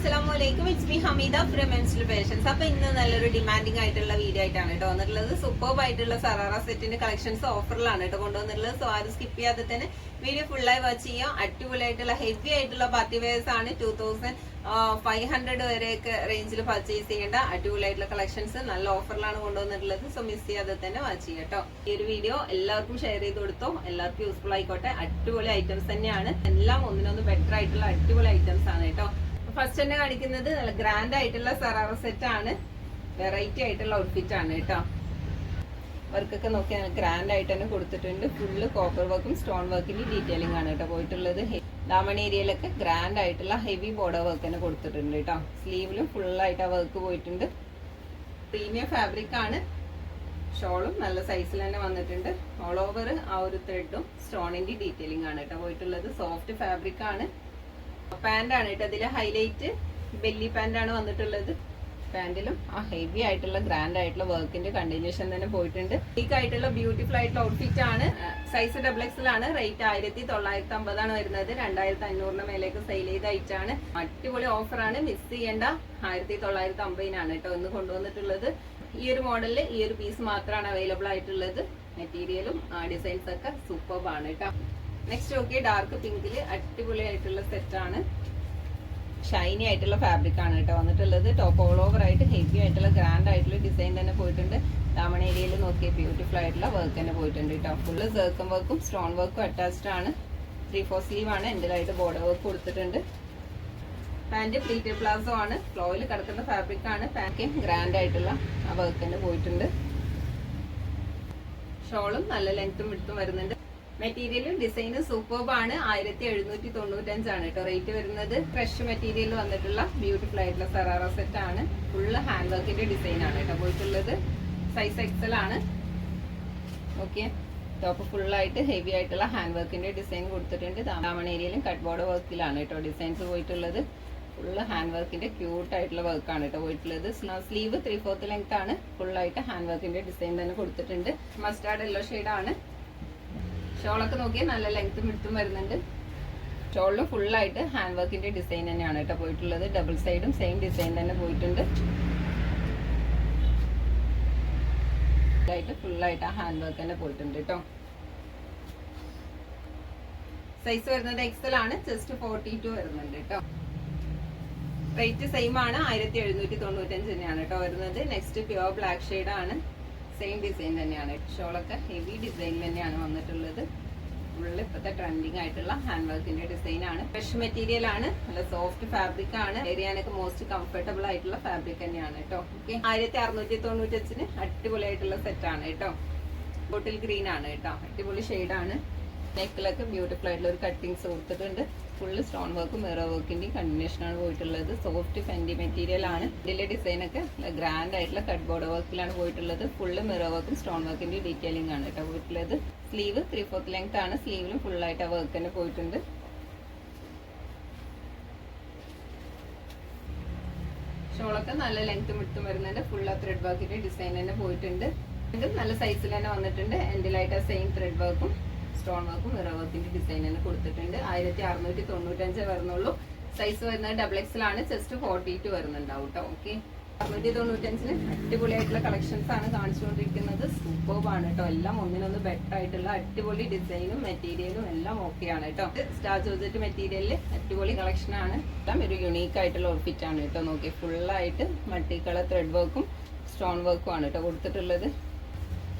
അസ്സലാമലൈക്കും it's me Hameeda from പേഷ്യൻസ് അപ്പൊ ഇന്ന് നല്ലൊരു ഡിമാൻഡിംഗ് ആയിട്ടുള്ള വീഡിയോ ആയിട്ടാണ് കേട്ടോ വന്നിട്ടുള്ളത്. സൂപ്പർബ് ആയിട്ടുള്ള സറാറ സെറ്റിന്റെ കളക്ഷൻസ് ഓഫറിലാണ് കേട്ടോ കൊണ്ടുവന്നിട്ടുള്ളത്. സോ ആരും സ്കിപ്പ് ചെയ്യാതെ തന്നെ വീഡിയോ ഫുള്ളായി വാച്ച് ചെയ്യാം അടിപൊളിയായിട്ടുള്ള ഹെവി ആയിട്ടുള്ള പാർട്ടി വെയർസ് ആണ്. ടൂ തൗസൻഡ് ഫൈവ് ഹൺഡ്രഡ് വരെയൊക്കെ റേഞ്ചിൽ പർച്ചേസ് ചെയ്യേണ്ട അടിപൊളിയായിട്ടുള്ള കളക്ഷൻസ് നല്ല ഓഫറിലാണ് കൊണ്ടുവന്നിട്ടുള്ളത്. സോ മിസ് ചെയ്യാതെ തന്നെ വാച്ച് ചെയ്യാം കേട്ടോ. ഈ ഒരു വീഡിയോ എല്ലാവർക്കും ഷെയർ ചെയ്ത് കൊടുത്തോ. എല്ലാവർക്കും യൂസ്ഫുൾ ആയിക്കോട്ടെ. അടിപൊളി ഐറ്റംസ് തന്നെയാണ്. എല്ലാം ഒന്നിനൊന്ന് ബെറ്റർ ആയിട്ടുള്ള അടിപൊളി ഐറ്റംസ് ആണ് കേട്ടോ. ഫസ്റ്റ് തന്നെ കാണിക്കുന്നത് നല്ല ഗ്രാൻഡ് ആയിട്ടുള്ള സറാറ സെറ്റ് ആണ്. വെറൈറ്റി ആയിട്ടുള്ള ഔട്ട്ഫിറ്റ് ആണ് കേട്ടോ. വർക്കൊക്കെ നോക്കി ഗ്രാൻഡ് ആയിട്ട് തന്നെ കൊടുത്തിട്ടുണ്ട്. ഫുള്ള് കോപ്പർ വർക്കും സ്റ്റോൺ വർക്കിന്റെ ഡീറ്റെയിലിംഗ് ആണ് കേട്ടോ പോയിട്ടുള്ളത്. ദാമൺ ഏരിയയിലൊക്കെ ഗ്രാൻഡ് ആയിട്ടുള്ള ഹെവി ബോർഡർ വർക്ക് തന്നെ കൊടുത്തിട്ടുണ്ട് കേട്ടോ. സ്ലീവിലും ഫുള്ളായിട്ട് ആ വർക്ക് പോയിട്ടുണ്ട്. പ്രീമിയം ഫാബ്രിക് ആണ്. ഷോളും നല്ല സൈസിൽ തന്നെ വന്നിട്ടുണ്ട്. ഓൾ ഓവർ ആ ഒരു ത്രെഡും സ്റ്റോണിന്റെ ഡീറ്റെയിലിംഗ് ആണ് കേട്ടോ പോയിട്ടുള്ളത്. സോഫ്റ്റ് ഫാബ്രിക് ആണ്. പാന്റ് ആണ് കേട്ടോ. ഇതിലെ ഹൈലൈറ്റ് ബെല്ലി പാന്റ് ആണ് വന്നിട്ടുള്ളത്. പാന്റിലും ആ ഹെവി ആയിട്ടുള്ള ഗ്രാൻഡ് ആയിട്ടുള്ള വർക്കിന്റെ കണ്ടിന്യൂഷൻ തന്നെ പോയിട്ടുണ്ട്. ഈക്ക് ആയിട്ടുള്ള ബ്യൂട്ടിഫുൾ ആയിട്ടുള്ള ഔട്ട്ഫിറ്റ് ആണ്. സൈസ് ഡബിൾ എക്സൽ ആണ് റേറ്റ് ആയിരത്തി തൊള്ളായിരത്തി അമ്പതാണ് വരുന്നത്. രണ്ടായിരത്തി അഞ്ഞൂറിന് മേലേക്ക് സെയിൽ ചെയ്ത ഐറ്റാണ് അടിപൊളി ഓഫർ ആണ്. മിസ് ചെയ്യേണ്ട ആയിരത്തി തൊള്ളായിരത്തി അമ്പതിനാണ് കേട്ടോ ഇന്ന് കൊണ്ടുവന്നിട്ടുള്ളത്. ഈ ഒരു മോഡലിൽ ഈ ഒരു പീസ് മാത്രമാണ് അവൈലബിൾ ആയിട്ടുള്ളത്. മെറ്റീരിയലും ഡിസൈൻസ് ഒക്കെ സൂപ്പർ ആണ് കേട്ടോ. നെക്സ്റ്റ് നോക്കി ഡാർക്ക് പിങ്കിൽ അടിപൊളി ആയിട്ടുള്ള സെറ്റ് ആണ്. ഷൈനി ആയിട്ടുള്ള ഫാബ്രിക് ആണ് കേട്ടോ വന്നിട്ടുള്ളത്. ടോപ്പ് ഓൾ ഓവർ ആയിട്ട് ഹെവി ആയിട്ടുള്ള ഗ്രാൻഡ് ആയിട്ടുള്ള ഡിസൈൻ തന്നെ പോയിട്ടുണ്ട്. ദാമൺ ഏരിയയിൽ നോക്കിയ ബ്യൂട്ടിഫുൾ ആയിട്ടുള്ള വർക്ക് തന്നെ പോയിട്ടുണ്ട് കേട്ടോ. ഫുള്ള് സർക്കം വർക്കും സ്റ്റോൺ വർക്കും അറ്റാച്ച്ഡ് ആണ്. ത്രീ ഫോർ സ്ലീവ് ആണ്. എന്റെതായിട്ട് ബോർഡർ വർക്ക് കൊടുത്തിട്ടുണ്ട്. പാന്റ് പ്ലീറ്റഡ് പ്ലാസോ ആണ്. ഫ്ലോയിൽ കിടക്കുന്ന ഫാബ്രിക് ആണ്. പാക്കിങ് ഗ്രാൻഡ് ആയിട്ടുള്ള ആ വർക്ക് തന്നെ പോയിട്ടുണ്ട്. ഷോളും നല്ല ലെങ്ത്തും വിടുത്തും വരുന്നുണ്ട്. മെറ്റീരിയലും ഡിസൈനും സൂപ്പർബ് ആണ് ആയിരത്തി എഴുന്നൂറ്റി തൊണ്ണൂറ്റഞ്ചാണ് കേട്ടോ റേറ്റ് വരുന്നത്. ഫ്രഷ് മെറ്റീരിയൽ വന്നിട്ടുള്ള ബ്യൂട്ടിഫുൾ ആയിട്ടുള്ള സറാറ സെറ്റ് ആണ്. ഫുള്ള് ഹാൻഡ് വർക്കിന്റെ ഡിസൈൻ ആണ് കേട്ടോ പോയിട്ടുള്ളത്. സൈസ് എക്സൽ ആണ്. ഓക്കെ ടോപ്പ് ഫുള്ളായിട്ട് ഹെവി ആയിട്ടുള്ള ഹാൻഡ് വർക്കിന്റെ ഡിസൈൻ കൊടുത്തിട്ടുണ്ട്. ദാമൺ ഏരിയയിലും കട്ട് ബോർഡ് വർക്കിലാണ് കേട്ടോ ഡിസൈൻസ് പോയിട്ടുള്ളത്. ഫുള്ള് ഹാൻഡ് വർക്കിന്റെ ക്യൂട്ട് ആയിട്ടുള്ള വർക്കാണ് കേട്ടോ പോയിട്ടുള്ളത്. സ്ലീവ് ത്രീ ഫോർത്ത് ലെങ്ത് ആണ്. ഫുള്ളായിട്ട് ഹാൻഡ് വർക്കിന്റെ ഡിസൈൻ തന്നെ കൊടുത്തിട്ടുണ്ട്. മസ്റ്റാർഡ് യെല്ലോ ആണ്. ഷോളൊക്കെ നോക്കിയാൽ നല്ല ലെങ്ത്തും എടുത്തും വരുന്നുണ്ട്. ഷോളിലും ഫുള്ളായിട്ട് ഹാൻഡ് വർക്കിന്റെ ഡിസൈൻ തന്നെയാണ് കേട്ടോ പോയിട്ടുള്ളത്. ഡബിൾ സൈഡും സെയിം ഡിസൈൻ തന്നെ പോയിട്ടുണ്ട്. ആയിട്ട് ഫുള്ളായിട്ട് ആ ഹാൻഡ് വർക്ക് തന്നെ പോയിട്ടുണ്ട് കേട്ടോ. സൈസ് വരുന്നത് എക്സൽ ആണ്. ജസ്റ്റ് ഫോർട്ടി ടു വരുന്നുണ്ട് കേട്ടോ. റേറ്റ് സെയിം ആണ്. ആയിരത്തി എഴുന്നൂറ്റി തൊണ്ണൂറ്റഞ്ച് തന്നെയാണ് കേട്ടോ വരുന്നത്. നെക്സ്റ്റ് പ്യുവർ ബ്ലാക്ക് ആണ്. സെയിം ഡിസൈൻ തന്നെയാണ്. ഷോളൊക്കെ ഹെവി ഡിസൈൻ തന്നെയാണ് വന്നിട്ടുള്ളത്. ഫുള്ള് ഇപ്പോഴത്തെ ട്രെൻഡിങ് ആയിട്ടുള്ള ഹാൻഡ് വർക്കിന്റെ ഡിസൈൻ ആണ്. ഫ്രഷ് മെറ്റീരിയൽ ആണ്. നല്ല സോഫ്റ്റ് ഫാബ്രിക് ആണ്. ഏരിയാനൊക്കെ മോസ്റ്റ് കംഫർട്ടബിൾ ആയിട്ടുള്ള ഫാബ്രിക് തന്നെയാണ് കേട്ടോ. ഓക്കെ ആയിരത്തി അറുന്നൂറ്റി തൊണ്ണൂറ്റഞ്ചിന് അടിപൊളിയായിട്ടുള്ള ആണ് കേട്ടോ. ബോട്ടിൽ ഗ്രീൻ ആണ് കേട്ടോ. അടിപൊളി ആണ്. നെക്കിലൊക്കെ ബ്യൂട്ടിഫുൾ ആയിട്ടുള്ള ഒരു കട്ടിങ്സ് കൊടുത്തിട്ടുണ്ട് ഫുള്ള് സ്റ്റോൺ വർക്കും മിറർ വർക്കിന്റെയും കണ്ടിന്യൂഷൻ ആണ് പോയിട്ടുള്ളത്. സോഫ്റ്റ് ഫെൻഡി മെറ്റീരിയൽ ആണ്. ഡിസൈൻ ഒക്കെ ഗ്രാൻഡ് ആയിട്ടുള്ള കട്ട് ബോർഡ് വർക്കിലാണ് പോയിട്ടുള്ളത്. ഫുള്ള് മിറർ വർക്കും സ്റ്റോൺ വർക്കിന്റെ ഡീറ്റെയിലിംഗ് ആണ് കേട്ടോ പോയിട്ടുള്ളത്. സ്ലീവ് ത്രീ ഫോർത്ത് ലെങ്ത് ആണ്. സ്ലീവിലും ഫുൾ ആയിട്ട് ആ വർക്ക് തന്നെ പോയിട്ടുണ്ട്. ഷോളൊക്കെ നല്ല ലെങ്ത്തും വിട്ടും വരുന്നുണ്ട്. ഫുൾ ആ ത്രെഡ് വർക്കിന്റെ ഡിസൈൻ തന്നെ പോയിട്ടുണ്ട്. നല്ല സൈസിൽ തന്നെ വന്നിട്ടുണ്ട്. എൻഡിലായിട്ട് സെയിം ത്രെഡ് വർക്കും സ്റ്റോൺ വർക്കും മിറർ വർക്കിന്റെ ഡിസൈൻ തന്നെ കൊടുത്തിട്ടുണ്ട്. ആയിരത്തി അറുന്നൂറ്റി തൊണ്ണൂറ്റഞ്ച് വരുന്നുള്ളൂ. സൈസ് വരുന്നത് ഡബിൾ എക്സൽ ആണ്. ജസ്റ്റ് ഫോർട്ടി ടു വരുന്നുണ്ടാവും കേട്ടോ ഓക്കെ അറുന്നൂറ്റി തൊണ്ണൂറ്റഞ്ചിന് അടിപൊളിയായിട്ടുള്ള കളക്ഷൻസ് ആണ് കാണിച്ചുകൊണ്ടിരിക്കുന്നത്. സൂപ്പർ ആണ് കേട്ടോ എല്ലാം ഒന്നിനൊന്ന് ബെറ്റർ ആയിട്ടുള്ള അടിപൊളി ഡിസൈനും മെറ്റീരിയലും എല്ലാം ഓക്കെ ആണ് കേട്ടോ സ്റ്റാർ ജോർജറ്റ് മെറ്റീരിയലിൽ അടിപൊളി കളക്ഷൻ ആണ്. ഒരു യുണീക്ക് ആയിട്ടുള്ള ഔട്ട്ഫിറ്റ് ആണ് കേട്ടോ നോക്കി ഫുള്ളായിട്ട് മൾട്ടി കളർ ത്രെഡ് വർക്കും സ്റ്റോൺ വർക്കും ആണ് കേട്ടോ കൊടുത്തിട്ടുള്ളത്.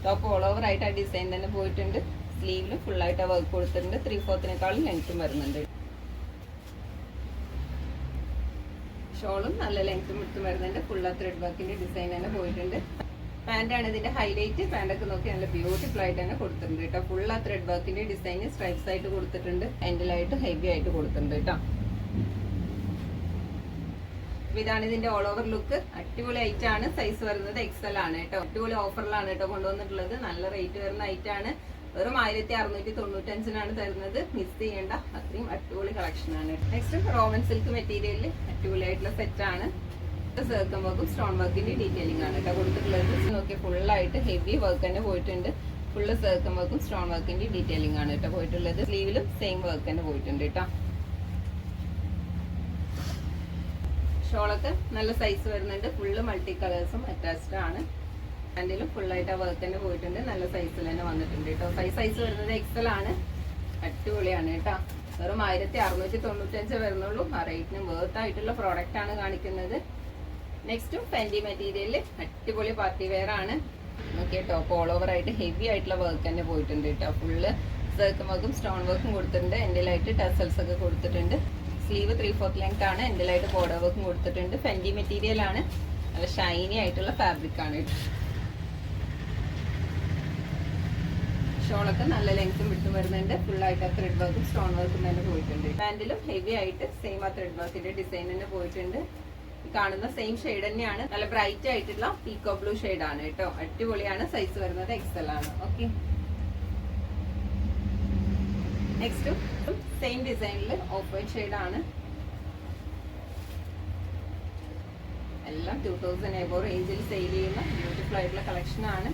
ടോപ്പ് ഓൾ ഓവർ ആയിട്ട് ആ ഡിസൈൻ തന്നെ പോയിട്ടുണ്ട്. സ്ലീവിലും ഫുള്ളായിട്ട് വർക്ക് കൊടുത്തിട്ടുണ്ട്. ത്രീ ഫോർത്തിനേക്കാളും ലെങ്ത്തും വരുന്നുണ്ട്. ഷോളും നല്ല ലെങ്ത്തും എടുത്തും വരുന്നുണ്ട്. ഫുൾ ത്രെഡ് വർക്കിന്റെ ഡിസൈൻ തന്നെ പോയിട്ടുണ്ട്. ആണ് ഇതിന്റെ ഹൈലൈറ്റ് പാന്റ് ഒക്കെ നോക്കി നല്ല ബ്യൂട്ടിഫുൾ ആയിട്ട് തന്നെ കൊടുത്തിട്ടുണ്ട് കേട്ടോ. ഫുൾ ആ ത്രെഡ് വർക്കിന്റെ ഡിസൈൻ സ്ട്രൈപ്സ് ആയിട്ട് കൊടുത്തിട്ടുണ്ട്. എൻഡിലായിട്ട് ഹെവി ആയിട്ട് കൊടുത്തിട്ടുണ്ട് കേട്ടോ. ഇതാണ് ഇതിന്റെ ഓൾ ഓവർ ലുക്ക് അടിപൊളി ഐറ്റം ആണ്. സൈസ് വരുന്നത് എക്സൽ ആണ് കേട്ടോ. അടിപൊളി ഓഫറിലാണ് കേട്ടോ കൊണ്ടുവന്നിട്ടുള്ളത്. നല്ല റേറ്റ് വരുന്ന ഐറ്റം ആണ്. വെറും ആയിരത്തി അറുന്നൂറ്റി തൊണ്ണൂറ്റഞ്ചിനാണ് തരുന്നത്. മിസ് ചെയ്യേണ്ട. അത്രയും അടിപൊളി കളക്ഷൻ ആണ്. നെക്സ്റ്റ് റോമൻ സിൽക്ക് മെറ്റീരിയലിൽ സെറ്റ് ആണ്. സർക്കം വർക്കും സ്റ്റോൺ വർക്കിന്റെ ഡീറ്റെയിലിംഗ് ആണ് കേട്ടോ കൊടുത്തിട്ടുള്ളത്. നോക്കി ഫുള്ളായിട്ട് ഹെവി വർക്ക് തന്നെ പോയിട്ടുണ്ട്. ഫുള്ള് സർക്കം വർക്കും സ്റ്റോൺ വർക്കിന്റെ ഡീറ്റെയിലിംഗ് ആണ് കേട്ടോ പോയിട്ടുള്ളത്. സ്ലീവിലും സെയിം വർക്ക് തന്നെ പോയിട്ടുണ്ട് കേട്ടോ. ഷോളൊക്കെ നല്ല സൈസ് വരുന്നുണ്ട്. ഫുള്ള് മൾട്ടി കളേഴ്സും അറ്റാച്ച്ഡ് ആണ്. അതിലും ഫുള്ളായിട്ട് ആ വർക്ക് തന്നെ പോയിട്ടുണ്ട്. നല്ല സൈസിൽ തന്നെ വന്നിട്ടുണ്ട് കേട്ടോ സൈസ് സൈസ് വരുന്നത് എക്സൽ ആണ്. അടിപൊളിയാണ് കേട്ടോ വെറും ആയിരത്തി അറുന്നൂറ്റി തൊണ്ണൂറ്റഞ്ച് വരുന്നുള്ളൂ. ആ റേറ്റിന് വേർത്ത് ആയിട്ടുള്ള പ്രോഡക്റ്റ് ആണ് കാണിക്കുന്നത്. നെക്സ്റ്റ് ഫെൻഡി മെറ്റീരിയലിൽ അടിപൊളി പാർട്ടി വെയർ ആണ്. നോക്കിയ ടോപ്പ് ഓൾ ഓവർ ആയിട്ട് ഹെവി ആയിട്ടുള്ള വർക്ക് തന്നെ പോയിട്ടുണ്ട് കേട്ടോ ഫുള്ള് സർക്കും വർക്കും സ്റ്റോൺ വർക്കും കൊടുത്തിട്ടുണ്ട്. എന്റെലായിട്ട് ടസൽസ് ഒക്കെ കൊടുത്തിട്ടുണ്ട്. സ്ലീവ് ത്രീ ഫോർത്ത് ലെങ്ത് ആണ്. എന്റെലായിട്ട് ബോർഡർ വർക്കും കൊടുത്തിട്ടുണ്ട്. ഫെൻഡി മെറ്റീരിയൽ ആണ്. നല്ല ഷൈനി ആയിട്ടുള്ള ഫാബ്രിക് ആണ് കേട്ടോ ഷോളൊക്കെ നല്ല ലെങ്ത്തും വിട്ടും വരുന്നുണ്ട് ഫുൾ ആയിട്ട് ആ ത്രെഡ് വർക്കും സ്റ്റോൺ വർക്കും തന്നെ പോയിട്ടുണ്ട്. പാന്റിലും ഹെവി ആയിട്ട് സെയിം ആ ത്രെഡ് വർക്കിന്റെ ഡിസൈൻ തന്നെ പോയിട്ടുണ്ട്. കാണുന്ന സെയിം ഷെയ്ഡ് തന്നെയാണ്. നല്ല ബ്രൈറ്റ് ആയിട്ടുള്ള പീക്കോ ബ്ലൂ ആണ് കേട്ടോ. അടിപൊളിയാണ്. സൈസ് വരുന്നത് എക്സൽ ആണ്. ഓക്കെ നെക്സ്റ്റ് സെയിം ഡിസൈനിൽ ഓഫ് വൈറ്റ് ആണ്. എല്ലാം ടൂ തൗസൻഡ് എബോ റേഞ്ചിൽ സെയിൽ ചെയ്യുന്ന ബ്യൂട്ടിഫുൾ ആയിട്ടുള്ള കളക്ഷൻ ആണ്.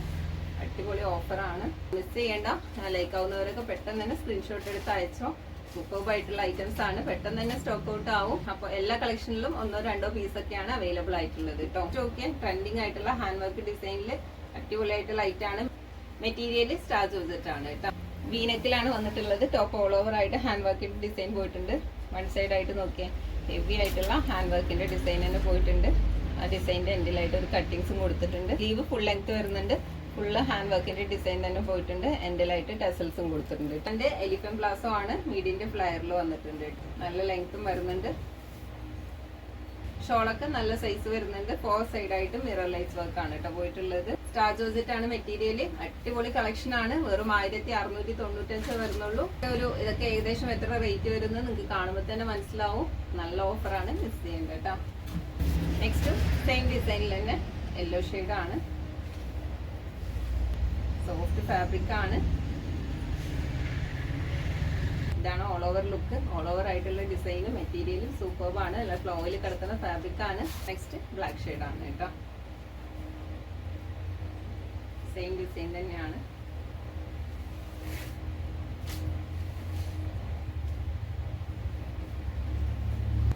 അടിപൊളി ഓഫറാണ്. മിസ് ചെയ്യേണ്ട. ലൈക്ക് ആവുന്നവരൊക്കെ പെട്ടെന്ന് തന്നെ സ്ക്രീൻഷോട്ട് എടുത്ത് അയച്ചോ. സൂപ്പർബ് ആയിട്ടുള്ള ഐറ്റംസ് ആണ്. പെട്ടെന്ന് തന്നെ സ്റ്റോക്ക് ഔട്ട് ആവും. അപ്പോൾ എല്ലാ കളക്ഷനിലും ഒന്നോ രണ്ടോ പീസ് ഒക്കെയാണ് അവൈലബിൾ ആയിട്ടുള്ളത് കേട്ടോ നോക്കിയാൽ ട്രെൻഡിങ് ആയിട്ടുള്ള ഹാൻഡ് വർക്ക് ഡിസൈനിൽ ഐറ്റം ആണ് മെറ്റീരിയൽ സ്റ്റാർ ചോദിച്ചിട്ട് ആണ് കേട്ടോ വീനക്കിലാണ് വന്നിട്ടുള്ളത്. ടോപ്പ് ഓൾ ഓവർ ആയിട്ട് ഹാൻഡ് വർക്കിന്റെ ഡിസൈൻ പോയിട്ടുണ്ട്. വൺ സൈഡ് ആയിട്ട് നോക്കിയാൽ ഹെവി ആയിട്ടുള്ള ഹാൻഡ് വർക്കിന്റെ ഡിസൈൻ തന്നെ പോയിട്ടുണ്ട്. ആ ഡിസൈനിന്റെ എൻഡിലായിട്ട് ഒരു കട്ടിങ്സും കൊടുത്തിട്ടുണ്ട്. ലീവ് ഫുൾ ലെങ്ത് വരുന്നുണ്ട്. ഫുള്ള് ഹാൻഡ് വർക്കിന്റെ ഡിസൈൻ തന്നെ പോയിട്ടുണ്ട്. എൻഡിലായിട്ട് ടെസൽസും കൊടുത്തിട്ടുണ്ട് എന്റെ എലിഫൻ പ്ലാസോ ആണ് മീഡിയന്റെ ഫ്ലയറിൽ വന്നിട്ടുണ്ട് നല്ല ലെങ്ത്തും വരുന്നുണ്ട്. ഷോളൊക്കെ നല്ല സൈസ് വരുന്നുണ്ട്. ഫോർ സൈഡ് ആയിട്ട് മിറർ ലൈറ്റ്സ് വർക്ക് ആണ് കേട്ടോ പോയിട്ടുള്ളത്. സ്റ്റാർ ജോസറ്റ് ആണ് മെറ്റീരിയൽ അടിപൊളി കളക്ഷൻ ആണ്. വെറും ആയിരത്തി അറുന്നൂറ്റി തൊണ്ണൂറ്റഞ്ച് വരുന്നുള്ളൂ. ഒരു ഇതൊക്കെ ഏകദേശം എത്ര റേറ്റ് വരുന്നത് നിങ്ങൾക്ക് കാണുമ്പോൾ തന്നെ മനസ്സിലാവും. നല്ല ഓഫറാണ് മിസ് ചെയ്യേണ്ടത് കേട്ടോ. നെക്സ്റ്റ് സെയിം ഡിസൈനിൽ തന്നെ യെല്ലോ ആണ്. സോഫ്റ്റ് ഫാബ്രിക് ആണ്. ഇതാണ് all over look all over ആയിട്ടുള്ള ഡിസൈനും മെറ്റീരിയലും സൂപ്പർബ് ആണ്. അല്ല ഫ്ലോയിൽ കിടക്കുന്ന ഫാബ്രിക് ആണ്. നെക്സ്റ്റ് ബ്ലാക്ക് ആണ് കേട്ടോ. സെയിം ഡിസൈൻ തന്നെയാണ്.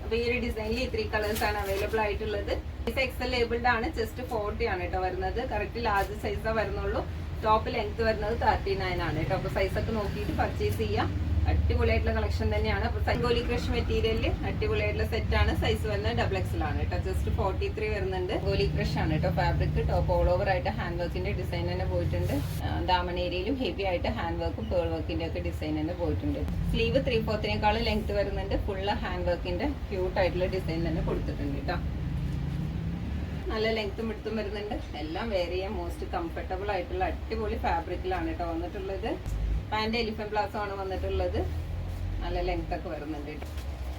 അപ്പൊ ഈ ഒരു ഡിസൈനിൽ ത്രീ കളേഴ്സ് ആണ് അവൈലബിൾ ആയിട്ടുള്ളത്. ഇത് എക്സൽ ലേബിൾഡ് ആണ്. ജസ്റ്റ് ഫോർട്ടി ആണ് കേട്ടോ വരുന്നത്. കറക്റ്റ് ലാർജ് സൈസാ വരുന്നുള്ളൂ. ടോപ്പ് ലെങ്ത് വരുന്നത് തേർട്ടി നയൻ ആണ് കേട്ടോ. സൈസ് ഒക്കെ നോക്കിയിട്ട് പർച്ചേസ് ചെയ്യാം. അടിപൊളിയായിട്ടുള്ള കളക്ഷൻ തന്നെയാണ്. അപ്പൊ സൈഗോലി ക്രഷ് മെറ്റീരിയലിൽ അടിപൊളിയായിട്ടുള്ള ആണ്. സൈസ് വരുന്നത് ഡബിൾ എക്സൽ ആണ് കേട്ടോ. ജസ്റ്റ് ഫോർട്ടി ത്രീ വരുന്നുണ്ട് ഗോലി ക്രഷ് ആണ് കേട്ടോ. ഫാബ്രിക് ടോപ്പ് ഓൾ ഓവർ ആയിട്ട് ഹാൻഡ് വർക്കിന്റെ ഡിസൈൻ തന്നെ പോയിട്ടുണ്ട്. ദാമൻ ഏരിയയിലും ഹെവി ആയിട്ട് ഹാൻഡ് വർക്കും പേൾ വർക്കിന്റെ ഒക്കെ ഡിസൈൻ തന്നെ പോയിട്ടുണ്ട്. സ്ലീവ് ത്രീ ഫോർത്തിനേക്കാളും ലെങ്ത് വരുന്നുണ്ട്. ഫുള്ള് ഹാൻഡ് വർക്കിന്റെ ക്യൂട്ട് ആയിട്ടുള്ള ഡിസൈൻ തന്നെ കൊടുത്തിട്ടുണ്ട് കേട്ടോ. നല്ല ലെങ്ത്തും വിടുത്തും വരുന്നുണ്ട്. എല്ലാം വേറെ ചെയ്യാൻ മോസ്റ്റ് കംഫർട്ടബിൾ ആയിട്ടുള്ള അടിപൊളി ഫാബ്രിക്കിലാണ് കേട്ടോ വന്നിട്ടുള്ളത്. പാന്റ് എലിഫൻ പ്ലാസോ ആണ് വന്നിട്ടുള്ളത്. നല്ല ലെങ്ത് ഒക്കെ വരുന്നുണ്ട്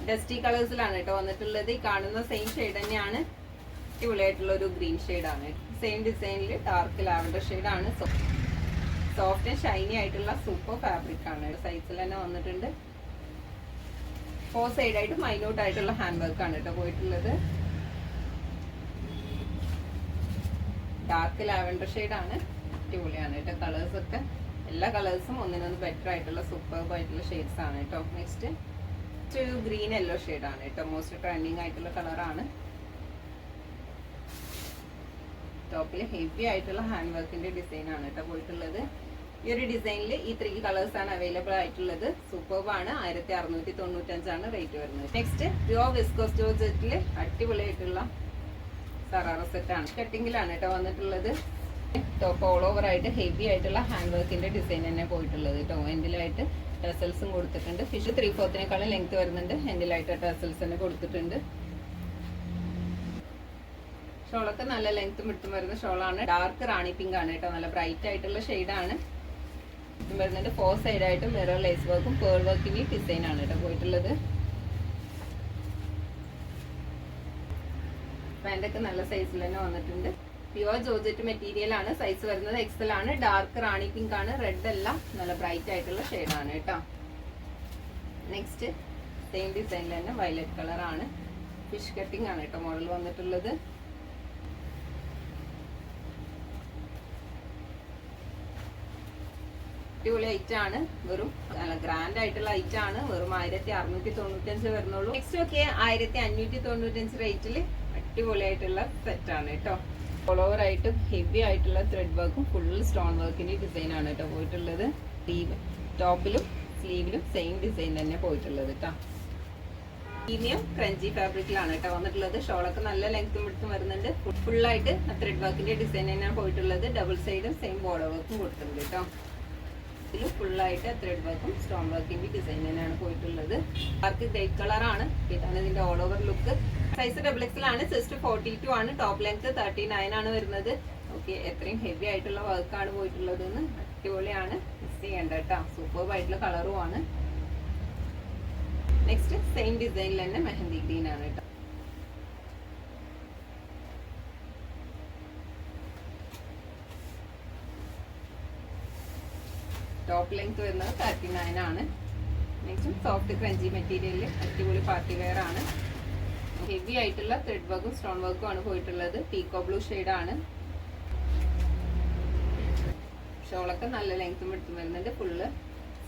ഡസ്റ്റി കളേഴ്സിലാണ് കേട്ടോ വന്നിട്ടുള്ളത്. ഈ കാണുന്ന സെയിം ഷെയ്ഡ് തന്നെയാണ്. അടിപൊളിയായിട്ടുള്ള ഒരു ഗ്രീൻ ആണ്. സെയിം ഡിസൈനിൽ ഡാർക്ക് ലാവൻഡർ ആണ്. സോഫ്റ്റ് ആൻഡ് ഷൈനി ആയിട്ടുള്ള സൂപ്പർ ഫാബ്രിക് ആണ്. സൈസിൽ തന്നെ വന്നിട്ടുണ്ട്. ഫോർ സൈഡായിട്ട് ആയിട്ടുള്ള ഹാൻഡ് വർക്ക് ആണ് കേട്ടോ പോയിട്ടുള്ളത്. ഡാർക്ക് ലാവൻഡർ ആണ് അടിപൊളിയാണ് കേട്ടോ കളേഴ്സ് ഒക്കെ. എല്ലാ കളേഴ്സും ഒന്നിനൊന്ന് ബെറ്റർ ആയിട്ടുള്ള സൂപ്പർബ് ആയിട്ടുള്ള ഷെയ്ഡ്സ് ആണ് കേട്ടോ. നെക്സ്റ്റ് ഒരു ഗ്രീൻ യെല്ലോ ആണ് കേട്ടോ. മോസ്റ്റ് ട്രെൻഡിങ് ആയിട്ടുള്ള കളറാണ് ടോപ്പിൽ ഹെവി ആയിട്ടുള്ള ഹാൻഡ് വർക്കിന്റെ ഡിസൈൻ ആണ് കേട്ടോ പോയിട്ടുള്ളത്. ഈ ഒരു ഡിസൈനിൽ ഈ ത്രീ കളേഴ്സ് ആണ് അവൈലബിൾ ആയിട്ടുള്ളത്. സൂപ്പർബ് ആണ്. ആയിരത്തി അറുന്നൂറ്റി തൊണ്ണൂറ്റഞ്ചാണ് റേറ്റ് വരുന്നത്. നെക്സ്റ്റ് പ്യോർ വിസ്കോസ് ജോർജറ്റിൽ അടിപൊളിയായിട്ടുള്ള സറാറ സെറ്റാണ്. കട്ടിങ്ങിലാണ് കേട്ടോ വന്നിട്ടുള്ളത്. ടോപ്പ് ഓൾ ഓവർ ആയിട്ട് ഹെവി ആയിട്ടുള്ള ഹാൻഡ് വർക്കിന്റെ ഡിസൈൻ തന്നെ പോയിട്ടുള്ളത് കേട്ടോ. എൻഡിലായിട്ട് ടെസൽസും കൊടുത്തിട്ടുണ്ട്. ഫിഷ് ത്രീ ഫോർത്തിനേക്കാളും ലെങ്ത് വരുന്നുണ്ട് എൻഡിലായിട്ട് ടെസൽസ് തന്നെ കൊടുത്തിട്ടുണ്ട്. ഷോളൊക്കെ നല്ല ലെങ്ത്തും വിട്ടും വരുന്ന ഷോളാണ് ഡാർക്ക് റാണി പിങ്ക് ആണ് കേട്ടോ. നല്ല ബ്രൈറ്റ് ആയിട്ടുള്ള ഷെയ്ഡാണ് വരുന്നുണ്ട്. ഫോർ സൈഡായിട്ടും മിറർ ലേസ് വർക്കും പേൾ വർക്കിന്റെ ഡിസൈൻ ആണ് കേട്ടോ പോയിട്ടുള്ളത്. പാന്റൊക്കെ നല്ല സൈസിൽ തന്നെ വന്നിട്ടുണ്ട്. പ്യുവർ ജോർജറ്റ് മെറ്റീരിയൽ ആണ്. സൈസ് വരുന്നത് എക്സൽ ആണ്. ഡാർക്ക് റാണി പിങ്ക് ആണ്. റെഡ് എല്ലാം നല്ല ബ്രൈറ്റ് ആയിട്ടുള്ള ആണ് കേട്ടോ. നെക്സ്റ്റ് സെയിം ഡിസൈനിൽ തന്നെ വയലറ്റ് കളർ ആണ്. ഫിഷ് കട്ടിംഗ് ആണ് കേട്ടോ മോഡൽ വന്നിട്ടുള്ളത്. അടിപൊളി ഐറ്റം ആണ്. വെറും ഗ്രാൻഡ് ആയിട്ടുള്ള ഐറ്റം ആണ്. വെറും ആയിരത്തി അറുന്നൂറ്റി തൊണ്ണൂറ്റഞ്ച് വരുന്നുള്ളൂ. നെക്സ്റ്റ് ഒക്കെ ആയിരത്തി അഞ്ഞൂറ്റി തൊണ്ണൂറ്റഞ്ച് റേറ്റിൽ അടിപൊളിയായിട്ടുള്ള സെറ്റ് ആണ് കേട്ടോ. ഓൾ ആയിട്ടും ഹെവി ആയിട്ടുള്ള ത്രെഡ് വർക്കും ഫുൾ സ്റ്റോൺ വർക്കിന്റെ ഡിസൈൻ ആണ് കേട്ടോ പോയിട്ടുള്ളത്. സ്ലീവ് ടോപ്പിലും സ്ലീവിലും സെയിം ഡിസൈൻ തന്നെ പോയിട്ടുള്ളത് കേട്ടോ. പ്രീമിയം ക്രഞ്ചി ഫാബ്രിക്കിലാണ് കേട്ടോ വന്നിട്ടുള്ളത്. ഷോളൊക്കെ നല്ല ലെങ്ത്തും വിടുത്തും വരുന്നുണ്ട്. ഫുൾ ആയിട്ട് ത്രെഡ് വർക്കിന്റെ ഡിസൈൻ തന്നെയാണ് പോയിട്ടുള്ളത്. ഡബിൾ സൈഡും സെയിം ബോർഡർ വർക്കും കൊടുത്തിട്ടുണ്ട് കേട്ടോ. ഇതിൽ ഫുള്ളായിട്ട് ത്രെഡ് വർക്കും സ്റ്റോൺ വർക്കിന്റെ ഡിസൈൻ തന്നെയാണ് പോയിട്ടുള്ളത്. വർക്ക് ഗ്രേറ്റ് കളറാണ് ഇതാണ് ഇതിന്റെ all over look size double ആണ്. ജസ്റ്റ് ഫോർട്ടി ടു ആണ്. ടോപ്പ് ലെങ്ത് തേർട്ടി നയൻ ആണ് വരുന്നത്. ഓക്കെ എത്രയും ഹെവി ആയിട്ടുള്ള വർക്കാണ് പോയിട്ടുള്ളത് എന്ന് അടിപൊളിയാണ്. മിസ് ചെയ്യേണ്ട കേട്ടോ. സൂപ്പർ ആയിട്ടുള്ള ആണ്. നെക്സ്റ്റ് സെയിം ഡിസൈനിൽ തന്നെ മെഹന്തി ഗ്രീൻ ആണ് കേട്ടോ. ടോപ്പ് ലെങ്ത് വരുന്നത് തേർട്ടി നയൻ ആണ് നെക്സ്റ്റ് സോഫ്റ്റ് ക്രഞ്ചി മെറ്റീരിയലിൽ അടിപൊളി പാർട്ടി വെയർ ആണ്. ഹെവി ആയിട്ടുള്ള ത്രെഡ് വർക്കും സ്റ്റോൺ വർക്കും ആണ് പോയിട്ടുള്ളത്. പീക്കോ ബ്ലൂ ആണ്. ഷോളൊക്കെ നല്ല ലെങ്ത്തും എടുത്തും വരുന്നുണ്ട്. ഫുള്ള്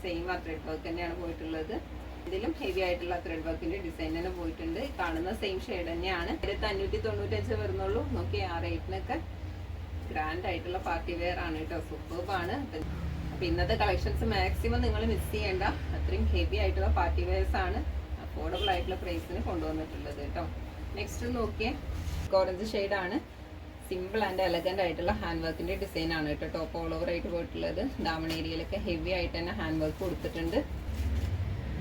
സെയിം ആ ത്രെഡ് വർക്ക് തന്നെയാണ് പോയിട്ടുള്ളത്. ഇതിലും ഹെവി ആയിട്ടുള്ള ത്രെഡ് വർക്കിന്റെ ഡിസൈൻ തന്നെ പോയിട്ടുണ്ട്. കാണുന്ന സെയിം ഷെയ്ഡ് തന്നെയാണ്. ആയിരത്തി അഞ്ഞൂറ്റി തൊണ്ണൂറ്റഞ്ച് വരുന്നുള്ളൂ. നോക്കി ആ റേറ്റിനൊക്കെ ഗ്രാൻഡ് ആയിട്ടുള്ള പാർട്ടി വെയർ ആണ് കേട്ടോ. സൂപ്പർബ് ആണ് അപ്പൊ ഇന്നത്തെ കളക്ഷൻസ് മാക്സിമം നിങ്ങൾ മിസ് ചെയ്യേണ്ട. അത്രയും ഹെവി ആയിട്ടുള്ള പാർട്ടി വെയർസ് ആണ് അഫോർഡബിൾ ആയിട്ടുള്ള പ്രൈസിന് കൊണ്ടുവന്നിട്ടുള്ളത് കേട്ടോ. നെക്സ്റ്റ് നോക്കിയേ. ഓറഞ്ച് ആണ്. സിമ്പിൾ ആൻഡ് എലഗന്റ് ആയിട്ടുള്ള ഹാൻഡ് വർക്കിന്റെ ഡിസൈൻ ആണ് കേട്ടോ. ടോപ്പ് ഓൾ ഓവർ ആയിട്ട് പോയിട്ടുള്ളത്. ദാമൺ ഏരിയയിലൊക്കെ ഹെവി ആയിട്ട് തന്നെ ഹാൻഡ് വർക്ക് കൊടുത്തിട്ടുണ്ട്.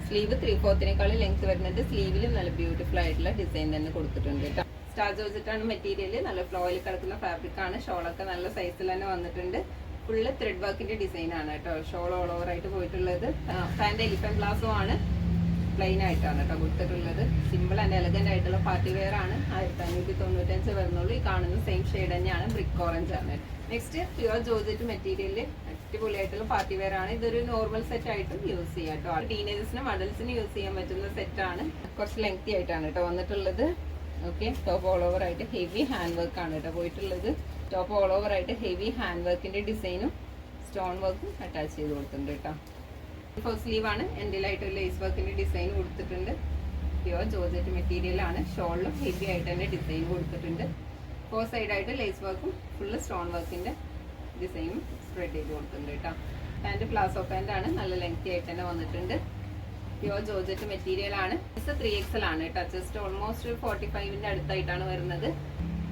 സ്ലീവ് ത്രീ ഫോർത്തിനേക്കാളും ലെങ്ത് വരുന്നത് സ്ലീവിലും നല്ല ബ്യൂട്ടിഫുൾ ആയിട്ടുള്ള ഡിസൈൻ തന്നെ കൊടുത്തിട്ടുണ്ട് കേട്ടോ. സ്റ്റാർ ജോർജറ്റാണ് മെറ്റീരിയൽ നല്ല ഫ്ലോയിൽ കിടക്കുന്ന ഫാബ്രിക് ആണ്. ഷോളൊക്കെ നല്ല സൈസിൽ തന്നെ വന്നിട്ടുണ്ട്. ഫുള്ള് ത്രെഡ് വർക്കിന്റെ ഡിസൈൻ ആണ് കേട്ടോ. ഷോൾ ഓൾ ഓവർ ആയിട്ട് പോയിട്ടുള്ളത്. ഫാന്റെ എലിഫൻ ഗ്ലാസും ആണ്. പ്ലെയിൻ ആയിട്ടാണ് കേട്ടോ കൊടുത്തിട്ടുള്ളത്. സിമ്പിൾ ആൻഡ് എലഗന്റ് ആയിട്ടുള്ള പാർട്ടി വെയർ ആണ്. ആയിരത്തി അഞ്ഞൂറ്റി തൊണ്ണൂറ്റഞ്ച് വരുന്നുള്ളൂ. ഈ കാണുന്ന സെയിം ഷെയ്ഡ് തന്നെയാണ്. ബ്രിക്ക് ഓറഞ്ച് ആണ്. നെക്സ്റ്റ് പ്യുവർ ജോർജറ്റ് മെറ്റീരിയലിൽ അടിപൊളിയായിട്ടുള്ള പാർട്ടി വെയർ ആണ്. ഇതൊരു നോർമൽ സെറ്റ് ആയിട്ടും യൂസ് ചെയ്യാം കേട്ടോ. ടീനേജേഴ്സിനും അഡൽസിനും യൂസ് ചെയ്യാൻ പറ്റുന്ന സെറ്റ് ആണ്. കുറച്ച് ലെങ്തി ആയിട്ടാണ് കേട്ടോ വന്നിട്ടുള്ളത്. ഓക്കെ ടോപ്പ് ഓൾ ഓവർ ആയിട്ട് ഹെവി ഹാൻഡ് വർക്ക് ആണ് കേട്ടോ പോയിട്ടുള്ളത്. ടോപ്പ് ഓൾ ഓവർ ആയിട്ട് ഹെവി ഹാൻഡ് വർക്കിന്റെ ഡിസൈനും സ്റ്റോൺ വർക്കും അറ്റാച്ച് ചെയ്ത് കൊടുത്തിട്ടുണ്ട് കേട്ടോ ഫോർ സ്ലീവ് ആണ്. എൻഡിലായിട്ട് ആയിട്ട് ലേസ് വർക്കിന്റെ ഡിസൈൻ കൊടുത്തിട്ടുണ്ട്. പ്യുവർ ജോർജറ്റ് മെറ്റീരിയൽ ആണ്. ഷോളിലും ഹെവി ആയിട്ട് തന്നെ ഡിസൈൻ കൊടുത്തിട്ടുണ്ട്. ഫോർ സൈഡായിട്ട് ലേസ് വർക്കും ഫുള്ള് സ്റ്റോൺ വർക്കിന്റെ ഡിസൈനും സ്പ്രെഡ് ചെയ്ത് കൊടുത്തിട്ടുണ്ട് കേട്ടോ പാന്റ് പ്ലാസോ പാന്റ് ആണ്. നല്ല ലെങ്തി ആയിട്ട് തന്നെ വന്നിട്ടുണ്ട്. പ്യുവർ ജോർജറ്റ് മെറ്റീരിയൽ ആണ്. ത്രീ എക്സൽ ആണ് കേട്ടോ ജസ്റ്റ് ഓൾമോസ്റ്റ് ഫോർട്ടി ഫൈവിന്റെ അടുത്തായിട്ടാണ് വരുന്നത്.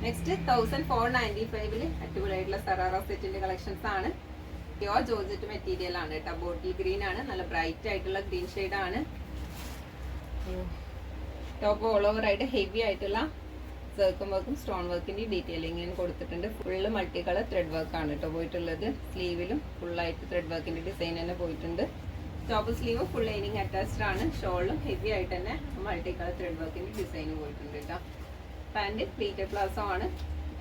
നെക്സ്റ്റ് തൗസൻഡ് ഫോർ നയന്റി ഫൈവിൽ അടിപൊളിയായിട്ടുള്ള സറാറ സെറ്റിന്റെ കളക്ഷൻസ് ആണ്. പ്യോർ ജോർജറ്റ് മെറ്റീരിയൽ ആണ് കേട്ടോ ബോട്ടിൽ ഗ്രീൻ ആണ്. നല്ല ബ്രൈറ്റ് ആയിട്ടുള്ള ഗ്രീൻ ഷെയ്ഡ് ആണ്. ടോപ്പ് ഓൾ ഓവർ ആയിട്ട് ഹെവി ആയിട്ടുള്ള സർക്കും വർക്കും സ്റ്റോൺ വർക്കിന്റെ ഡീറ്റെയിലിംഗ് കൊടുത്തിട്ടുണ്ട്. Full multi colour thread work ആണ് കേട്ടോ പോയിട്ടുള്ളത്. സ്ലീവിലും ഫുള്ളായിട്ട് ത്രെഡ് വർക്കിന്റെ ഡിസൈൻ തന്നെ പോയിട്ടുണ്ട്. Top sleeve full lining attached ആണ്. ഷോളും ഹെവി ആയിട്ട് തന്നെ മൾട്ടി കളർ ത്രെഡ് വർക്കിന്റെ ഡിസൈൻ പോയിട്ടുണ്ട് കേട്ടോ പാന്റ് പ്ലീറ്റഡ് പ്ലാസോ ആണ്.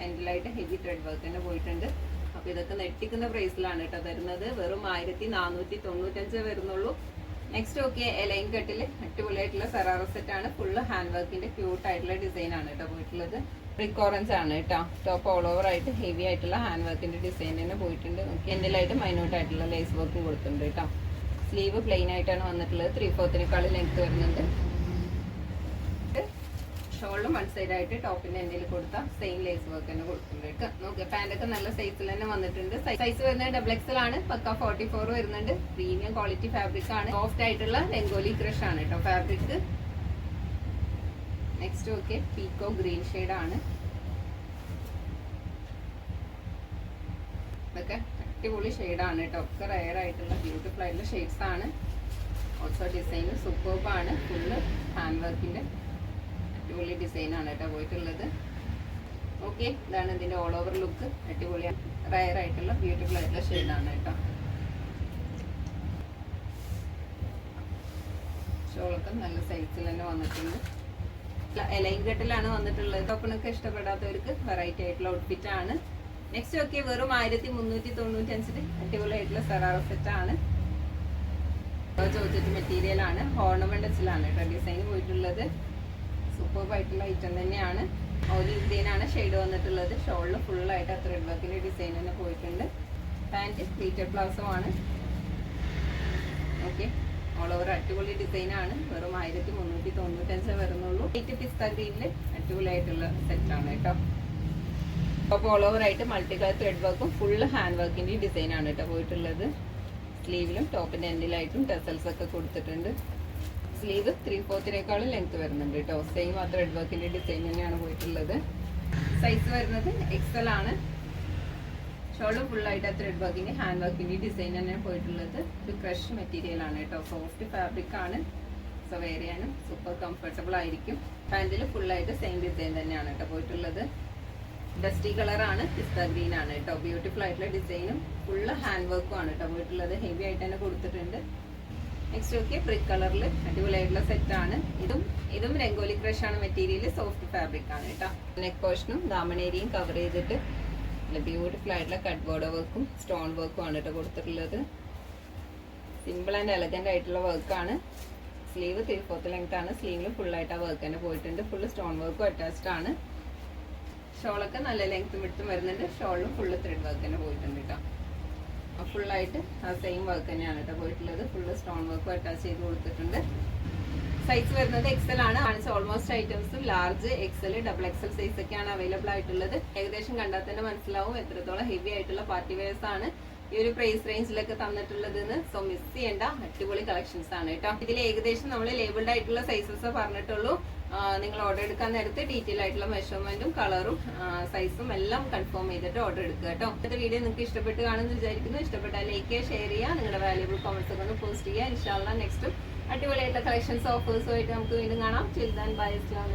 എൻഡിലായിട്ട് ഹെവി ത്രെഡ് വർക്ക് തന്നെ പോയിട്ടുണ്ട്. അപ്പൊ ഇതൊക്കെ നെട്ടിക്കുന്ന പ്രൈസിലാണ് കേട്ടോ തരുന്നത്. വെറും ആയിരത്തി നാനൂറ്റി തൊണ്ണൂറ്റഞ്ച് വരുന്നുള്ളൂ നെക്സ്റ്റ് ഓക്കെ എലൈൻ കട്ടിൽ അടിപൊളിയായിട്ടുള്ള സെറാറ സെറ്റ് ആണ്. ഫുള്ള് ഹാൻഡ് വർക്കിന്റെ ക്യൂട്ട് ആയിട്ടുള്ള ഡിസൈൻ ആണ് കേട്ടോ പോയിട്ടുള്ളത്. ഓറഞ്ച് ആണ് കേട്ടോ. ടോപ്പ് ഓൾ ഓവർ ആയിട്ട് ഹെവി ആയിട്ടുള്ള ഹാൻഡ് വർക്കിന്റെ ഡിസൈൻ തന്നെ പോയിട്ടുണ്ട്. എൻഡിലായിട്ട് മൈനോട്ട് ആയിട്ടുള്ള ലേസ് വർക്കും കൊടുത്തിട്ടുണ്ട് കേട്ടോ. സ്ലീവ് പ്ലെയിൻ ആയിട്ടാണ് വന്നിട്ടുള്ളത്. ത്രീ ഫോർത്തിനേക്കാളും ലെങ്ത് വരുന്നുണ്ട്. ഷോളിലും വൺ സൈഡ് ആയിട്ട് ടോപ്പിന്റെ എന്തെങ്കിലും കൊടുത്ത സെയിം ലേസ് വർക്ക് തന്നെ കൊടുക്കുന്നുണ്ട് നോക്കുക പാന്റ് ഒക്കെ നല്ല സൈസിൽ തന്നെ വന്നിട്ടുണ്ട്. സൈസ് വരുന്നത് ഡബിൾ എക്സൽ ആണ് പക്ക ഫോർട്ടി ഫോർ വരുന്നുണ്ട്. പ്രീമിയം ക്വാളിറ്റി ഫാബ്രിക് ആണ്. സോഫ്റ്റ് ആയിട്ടുള്ള രംഗോലി ക്രഷ് ആണ് കേട്ടോ fabric next okay peacock green shade ആണ്. ഇതൊക്കെ അടിപൊളി ഷെയ്ഡാണ് കേട്ടോ. ഒക്കെ റയർ ആയിട്ടുള്ള ബ്യൂട്ടിഫുൾ ആയിട്ടുള്ള ഷെയ്ഡ്സ് ആണ്. ഓൾസോ ഡിസൈൻ സൂപ്പർബ് ആണ്. ഫുള്ള് ഹാൻഡ് വർക്കിന്റെ അടിപൊളി ഡിസൈനാണ് കേട്ടോ പോയിട്ടുള്ളത്. ഓക്കെ ഇതാണ് ഇതിന്റെ ഓൾ ഓവർ ലുക്ക് അടിപൊളി റയർ ആയിട്ടുള്ള ബ്യൂട്ടിഫുൾ ആയിട്ടുള്ള ഷെയ്ഡാണ് കേട്ടോ. ഷോളൊക്കെ നല്ല സൈസിൽ തന്നെ വന്നിട്ടുണ്ട്. എലൈൻ കെട്ടിലാണ് വന്നിട്ടുള്ളത്. ടോപ്പണൊക്കെ ഇഷ്ടപ്പെടാത്തവർക്ക് വെറൈറ്റി ആയിട്ടുള്ള ഔട്ട്ഫിറ്റ് ആണ്. നെക്സ്റ്റ് ഒക്കെ വെറും ആയിരത്തി മുന്നൂറ്റി തൊണ്ണൂറ്റി അഞ്ചിൽ അടിപൊളി ആയിട്ടുള്ള സെറാറ സെറ്റ് ആണ്. ചോദിച്ചിട്ട് മെറ്റീരിയൽ ആണ് ഓർണമെന്റ്സിലാണ് കേട്ടോ ഡിസൈൻ പോയിട്ടുള്ളത്. സൂപ്പർബ് ആയിട്ടുള്ള ഐറ്റം തന്നെയാണ്. ഒരു ആണ് ഷെയ്ഡ് വന്നിട്ടുള്ളത്. ഷോളിൽ ഫുള്ളായിട്ട് ത്രെഡ് വർക്കിന്റെ ഡിസൈൻ തന്നെ പോയിട്ടുണ്ട്. പാന്റ് പ്ലീറ്റഡ് ആണ്. ഓക്കെ ഓൾ ഓവർ അടിപൊളി ഡിസൈൻ ആണ്. വെറും ആയിരത്തി മുന്നൂറ്റി തൊണ്ണൂറ്റഞ്ച് വരുന്നുള്ളൂ. എയ്റ്റ് പിസ്ത ഗ്രീനിൽ അടിപൊളിയായിട്ടുള്ള സെറ്റ് ആണ് കേട്ടോ. അപ്പോൾ ഓൾ ഓവർ ആയിട്ട് മൾട്ടി കളർ ത്രെഡ് വർക്കും ഫുൾ ഹാൻഡ് വർക്കിന്റെ ഡിസൈൻ ആണ് കേട്ടോ പോയിട്ടുള്ളത്. സ്ലീവിലും ടോപ്പിന്റെ എൻഡിലായിട്ടും ടെസൽസ് ഒക്കെ കൊടുത്തിട്ടുണ്ട്. സ്ലീവ് ത്രീ ഫോർത്തിനേക്കാളും ലെങ്ത് വരുന്നുണ്ട് കേട്ടോ. സെയിം ആ ത്രെഡ് വർക്കിന്റെ ഡിസൈൻ തന്നെയാണ് പോയിട്ടുള്ളത്. സൈസ് വരുന്നത് എക്സൽ ആണ്. ഷോളും ഫുൾ ആയിട്ട് ആ ത്രെഡ് വർക്കിന്റെ ഹാൻഡ് വർക്കിന്റെ ഡിസൈൻ തന്നെയാണ് പോയിട്ടുള്ളത്. ഇത് ക്രഷ് മെറ്റീരിയൽ ആണ് കേട്ടോ. സോഫ്റ്റ് ഫാബ്രിക് ആണ്. സോ വെയർ ചെയ്യാനും സൂപ്പർ കംഫർട്ടബിൾ ആയിരിക്കും. പാന്റിൽ ഫുൾ ആയിട്ട് സെയിം ഡിസൈൻ തന്നെയാണ് കേട്ടോ പോയിട്ടുള്ളത്. ഡസ്റ്റി കളറാണ് പിസ്ത ഗ്രീൻ ആണ് കേട്ടോ. ബ്യൂട്ടിഫുൾ ആയിട്ടുള്ള ഡിസൈനും ഫുള്ള് ഹാൻഡ് വർക്കും ആണ് കേട്ടോ പോയിട്ടുള്ളത്. ഹെവി ആയിട്ട് തന്നെ കൊടുത്തിട്ടുണ്ട്. നെക്സ്റ്റ് ഒക്കെ ബ്രിക്ക് കളറിൽ അടിപൊളിയായിട്ടുള്ള ആണ്. ഇതും ഇതും രംഗോലി ക്രഷ് ആണ് മെറ്റീരിയൽ സോഫ്റ്റ് ഫാബ്രിക് ആണ് കേട്ടോ. നെക്ക് പോർഷനും ദാമണേരിയും കവർ ചെയ്തിട്ട് ബ്യൂട്ടിഫുൾ ആയിട്ടുള്ള കട്ട് ബോർഡ് വർക്കും സ്റ്റോൺ വർക്കും ആണ് കേട്ടോ കൊടുത്തിട്ടുള്ളത്. സിമ്പിൾ ആൻഡ് എലഗന്റ് ആയിട്ടുള്ള വർക്കാണ് സ്ലീവ് ത്രീ ഫോർത്ത് ലെങ്ത് ആണ്. സ്ലീവിൽ ഫുൾ ആയിട്ട് ആ വർക്ക് തന്നെ പോയിട്ടുണ്ട്. ഫുള്ള് സ്റ്റോൺ വർക്കും അറ്റാച്ച്ഡ് ആണ്. ഷോളൊക്കെ നല്ല ലെങ്ത്തും എടുത്തും വരുന്നുണ്ട്. ഷോളിലും ഫുള്ള് ത്രെഡ് വർക്ക് തന്നെ പോയിട്ടുണ്ട് കേട്ടോ. ഫുള്ളായിട്ട് ആ സെയിം വർക്ക് തന്നെയാണ് കേട്ടോ പോയിട്ടുള്ളത്. ഫുള്ള് സ്റ്റോൺ വർക്ക് അറ്റാച്ച് ചെയ്ത് കൊടുത്തിട്ടുണ്ട്. സൈസ് വരുന്നത് എക്സൽ ആണ്. കാണിച്ച ഓൾമോസ്റ്റ് ഐറ്റംസും large XL double XL size ഒക്കെയാണ് അവൈലബിൾ ആയിട്ടുള്ളത്. ഏകദേശം കണ്ടാൽ തന്നെ മനസ്സിലാവും എത്രത്തോളം ഹെവി ആയിട്ടുള്ള പാർട്ടി വെയർസ് ആണ് ഈ ഒരു പ്രൈസ് റേഞ്ചിലൊക്കെ തന്നിട്ടുള്ളതെന്ന്. സോ മിസ് ചെയ്യേണ്ട അടിപൊളി കളക്ഷൻസ് ആണ് കേട്ടോ. ഇതിൽ ഏകദേശം നമ്മൾ ലേബിൾഡ് ആയിട്ടുള്ള സൈസസ് പറഞ്ഞിട്ടുള്ളൂ. നിങ്ങൾ ഓർഡർ എടുക്കാൻ നേരത്തെ ഡീറ്റെയിൽ ആയിട്ടുള്ള മെഷർമെന്റും കളറും സൈസും എല്ലാം കൺഫേം ചെയ്തിട്ട് ഓർഡർ എടുക്കുക കേട്ടോ. ഇന്നത്തെ വീഡിയോ നിങ്ങൾക്ക് ഇഷ്ടപ്പെട്ട് കാണുമെന്ന് വിചാരിക്കുന്നു. ഇഷ്ടപ്പെട്ടാൽ ലൈക്ക് ചെയ്യുക ഷെയർ ചെയ്യുക നിങ്ങളുടെ വാല്യൂബിൾ കമന്റ്സ് ഒക്കെ ഒന്ന് പോസ്റ്റ് ചെയ്യുക. ഇൻഷാല്ല നെക്സ്റ്റ് അടിപൊളിയായിട്ടുള്ള കളക്ഷൻസ് ഓഫേഴ്സുമായിട്ട് നമുക്ക് വീണ്ടും കാണാം. ചിൽദാൻ ബൈ ഇസ്ലാം